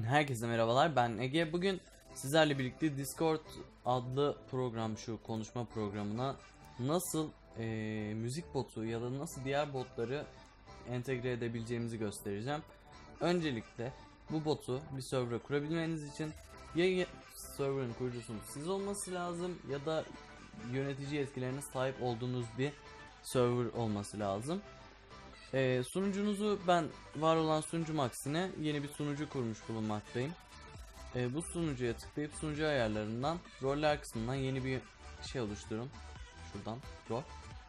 Herkese merhabalar ben Ege. Bugün sizlerle birlikte Discord adlı program şu konuşma programına nasıl eee, müzik botu ya da nasıl diğer botları entegre edebileceğimizi göstereceğim. Öncelikle bu botu bir server'a kurabilmeniz için ya- server'ın kurucusunun siz olması lazım ya da yönetici yetkilerine sahip olduğunuz bir server olması lazım. Ee, sunucunuzu ben var olan sunucum aksine yeni bir sunucu kurmuş bulunmaktayım. Ee, bu sunucuya tıklayıp sunucu ayarlarından roller kısmından yeni bir şey oluşturun. Şuradan rol.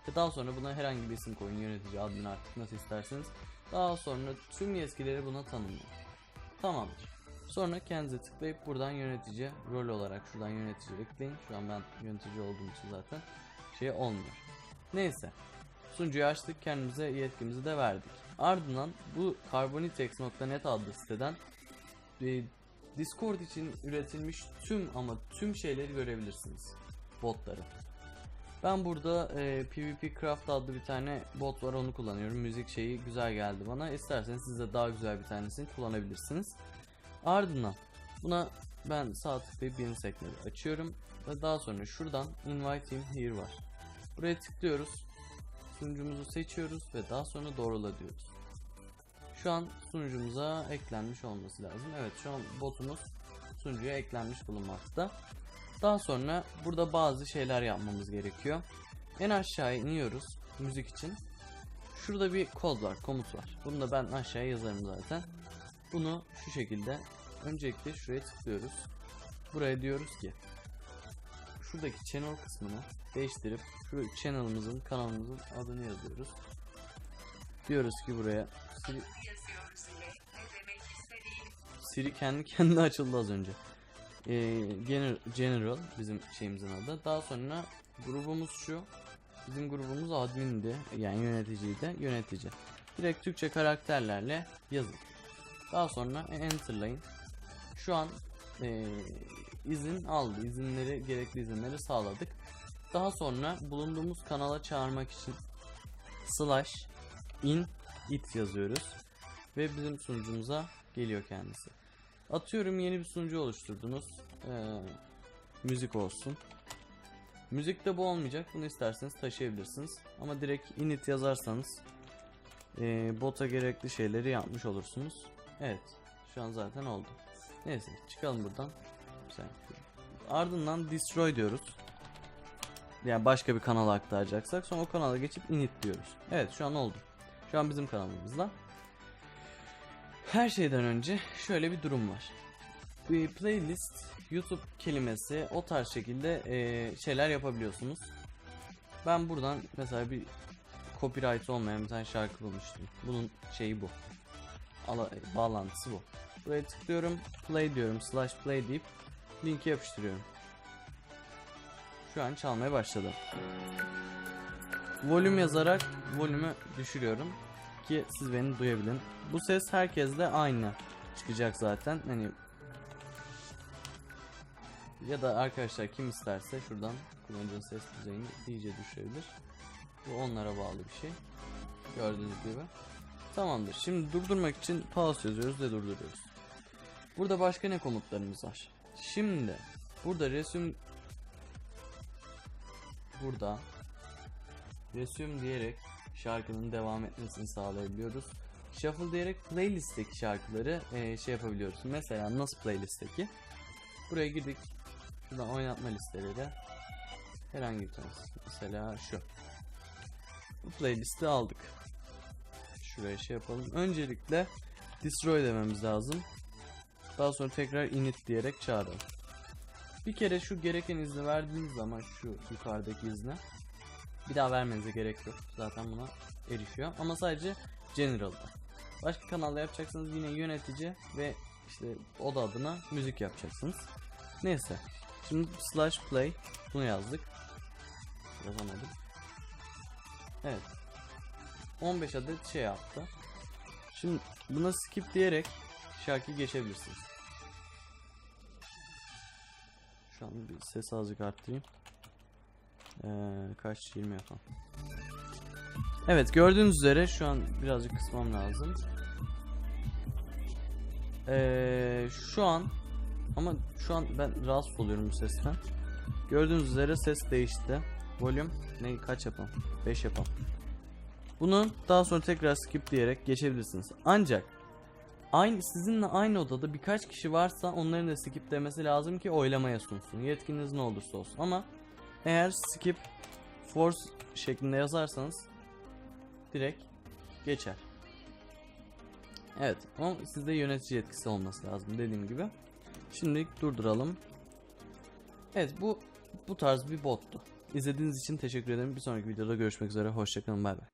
Ve daha sonra buna herhangi bir isim koyun yönetici, admin artık nasıl isterseniz. Daha sonra tüm yetkileri buna tanımlayın. Tamamdır. Sonra kendinize tıklayıp buradan yönetici rol olarak şuradan yönetici ekleyin. Şu an ben yönetici olduğum için zaten şey olmuyor. Neyse. Sunucuyu açtık kendimize yetkimizi de verdik. Ardından bu carbonitex.net adlı siteden e, Discord için üretilmiş tüm ama tüm şeyleri görebilirsiniz. Botları. Ben burada e, PvP Craft adlı bir tane bot var onu kullanıyorum. Müzik şeyi güzel geldi bana. İsterseniz siz de daha güzel bir tanesini kullanabilirsiniz. Ardından buna ben sağ tıklayıp yeni sekmeyi açıyorum. Ve daha sonra şuradan Invite Him Here var. Buraya tıklıyoruz sunucumuzu seçiyoruz ve daha sonra doğrula diyoruz. Şu an sunucumuza eklenmiş olması lazım. Evet şu an botumuz sunucuya eklenmiş bulunmakta. Daha sonra burada bazı şeyler yapmamız gerekiyor. En aşağıya iniyoruz müzik için. Şurada bir kod var, komut var. Bunu da ben aşağıya yazarım zaten. Bunu şu şekilde öncelikle şuraya tıklıyoruz. Buraya diyoruz ki şuradaki channel kısmını değiştirip şu channel'ımızın kanalımızın adını yazıyoruz. Diyoruz ki buraya Siri, Siri kendi kendine açıldı az önce. Ee, gener- General bizim şeyimizin adı. Daha sonra grubumuz şu. Bizim grubumuz admindi. Yani yöneticiydi. Yönetici. Direkt Türkçe karakterlerle yazın. Daha sonra enterlayın. Şu an ee, izin aldı. İzinleri, gerekli izinleri sağladık. Daha sonra bulunduğumuz kanala çağırmak için slash in it yazıyoruz. Ve bizim sunucumuza geliyor kendisi. Atıyorum yeni bir sunucu oluşturdunuz. Ee, müzik olsun. Müzikte bu olmayacak. Bunu isterseniz taşıyabilirsiniz. Ama direkt init yazarsanız ee, bota gerekli şeyleri yapmış olursunuz. Evet. Şu an zaten oldu. Neyse çıkalım buradan. Güzel. Ardından destroy diyoruz. Yani başka bir kanala aktaracaksak sonra o kanala geçip init diyoruz. Evet şu an oldu. Şu an bizim kanalımızda. Her şeyden önce şöyle bir durum var. Bir playlist, YouTube kelimesi o tarz şekilde eee, şeyler yapabiliyorsunuz. Ben buradan mesela bir copyright olmayan bir tane şarkı bulmuştum. Bunun şeyi bu. Ala, bağlantısı bu. Buraya tıklıyorum, play diyorum, slash play deyip linki yapıştırıyorum. Şu an çalmaya başladı. Volüm yazarak volümü düşürüyorum ki siz beni duyabilin. Bu ses herkeste aynı çıkacak zaten. Hani ya da arkadaşlar kim isterse şuradan kullanıcının ses düzeyini iyice düşürebilir. Bu onlara bağlı bir şey. Gördüğünüz gibi. Tamamdır. Şimdi durdurmak için pause yazıyoruz ve durduruyoruz. Burada başka ne komutlarımız var? Şimdi burada resim burada resume diyerek şarkının devam etmesini sağlayabiliyoruz. Shuffle diyerek playlistteki şarkıları eee, şey yapabiliyoruz. Mesela nasıl playlistteki? Buraya girdik. Şuradan oynatma listeleri. Herhangi bir tanesi. Mesela şu. Bu playlisti aldık. Şuraya şey yapalım. Öncelikle destroy dememiz lazım. Daha sonra tekrar init diyerek çağıralım. Bir kere şu gereken izni verdiğiniz zaman şu yukarıdaki izne bir daha vermenize gerek yok. Zaten buna erişiyor. Ama sadece General'da. Başka kanalda yapacaksanız yine yönetici ve işte o da adına müzik yapacaksınız. Neyse. Şimdi slash play bunu yazdık. Yazamadım. Evet. 15 adet şey yaptı. Şimdi buna skip diyerek şarkı geçebilirsiniz. Şu an bir ses azıcık arttırayım. Ee, kaç 20 yapalım. Evet gördüğünüz üzere şu an birazcık kısmam lazım. Ee, şu an ama şu an ben rahatsız oluyorum bu sesten. Gördüğünüz üzere ses değişti. Volüm ne kaç yapalım? 5 yapalım. Bunu daha sonra tekrar skip diyerek geçebilirsiniz. Ancak aynı sizinle aynı odada birkaç kişi varsa onların da skip demesi lazım ki oylamaya sunsun. Yetkiniz ne olursa olsun. Ama eğer skip force şeklinde yazarsanız direkt geçer. Evet ama sizde yönetici yetkisi olması lazım dediğim gibi. Şimdilik durduralım. Evet bu bu tarz bir bottu. İzlediğiniz için teşekkür ederim. Bir sonraki videoda görüşmek üzere. Hoşçakalın. Bay bay.